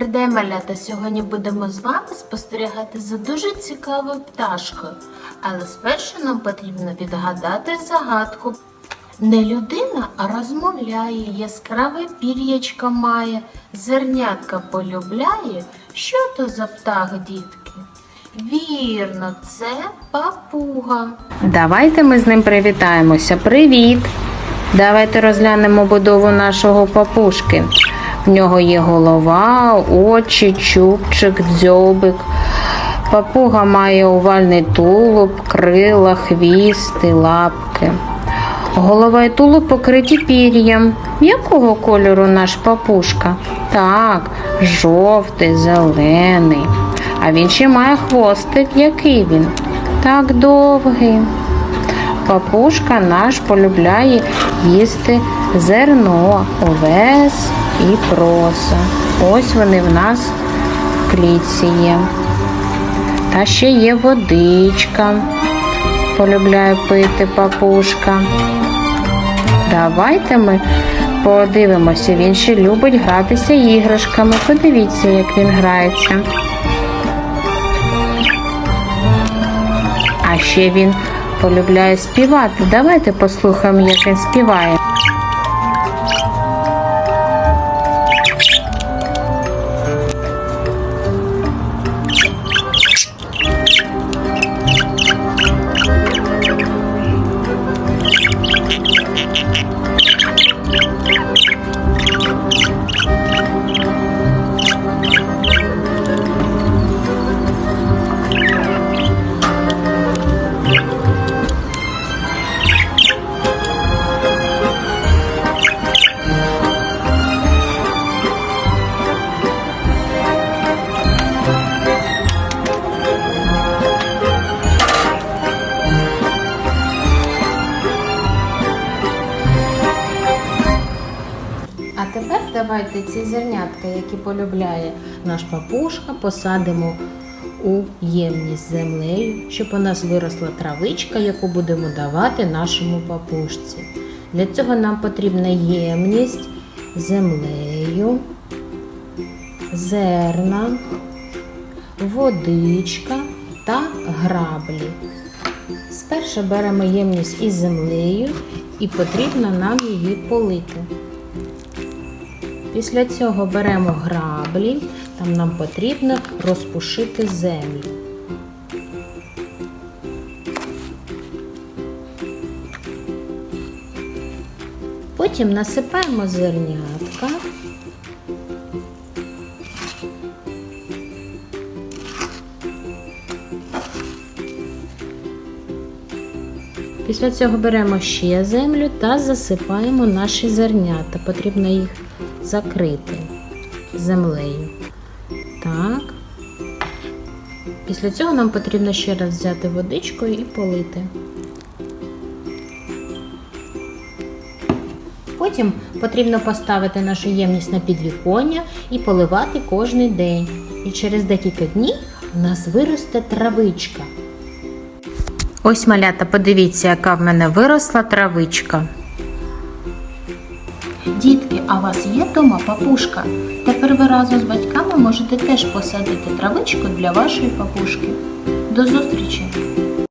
Придай малята, сьогодні будемо з вами спостерігати за дуже цікавою пташкою. Але спершу нам потрібно відгадати загадку. Не людина, а розмовляє, яскраве пір'ячко має, зернятка полюбляє. Що то за птах, дітки? Вірно, це папуга. Давайте ми з ним привітаємося. Привіт! Давайте розглянемо будову нашого папушки. В нього є голова, очі, чубчик, дзьобик. Папуга має овальний тулуб, крила, хвіст і лапки. Голова і тулуб покриті пір'ям. Якого кольору наш папушка? Так, жовтий, зелений. А він ще має хвостик. Який він? Так довгий. Папушка наш полюбляє їсти зерно, овес і проса. Ось вони в нас в клітці є. Та ще є водичка. Полюбляє пити папушка. Давайте ми подивимося. Він ще любить гратися іграшками. Подивіться, як він грається. А ще він полюбляє співати. Давайте послухаємо, як він співає. Тепер давайте ці зернятка, які полюбляє наш папушка, посадимо у ємність з землею, щоб у нас виросла травичка, яку будемо давати нашому папушці. Для цього нам потрібна ємність землею, зерна, водичка та граблі. Спершу беремо ємність із землею і потрібно нам її полити. Після цього беремо граблі, там нам потрібно розпушити землю. Потім насипаємо зернятка. Після цього беремо ще землю та засипаємо наші зернята. Потрібно їх закрити землею. Так. Після цього нам потрібно ще раз взяти водичку і полити. Потім потрібно поставити нашу ємність на підвіконня і поливати кожен день. І через декілька днів у нас виросте травичка. Ось малята, подивіться, яка в мене виросла травичка. А у вас є дома папушка? Тепер ви разом з батьками можете теж посадити травичку для вашої папушки. До зустрічі!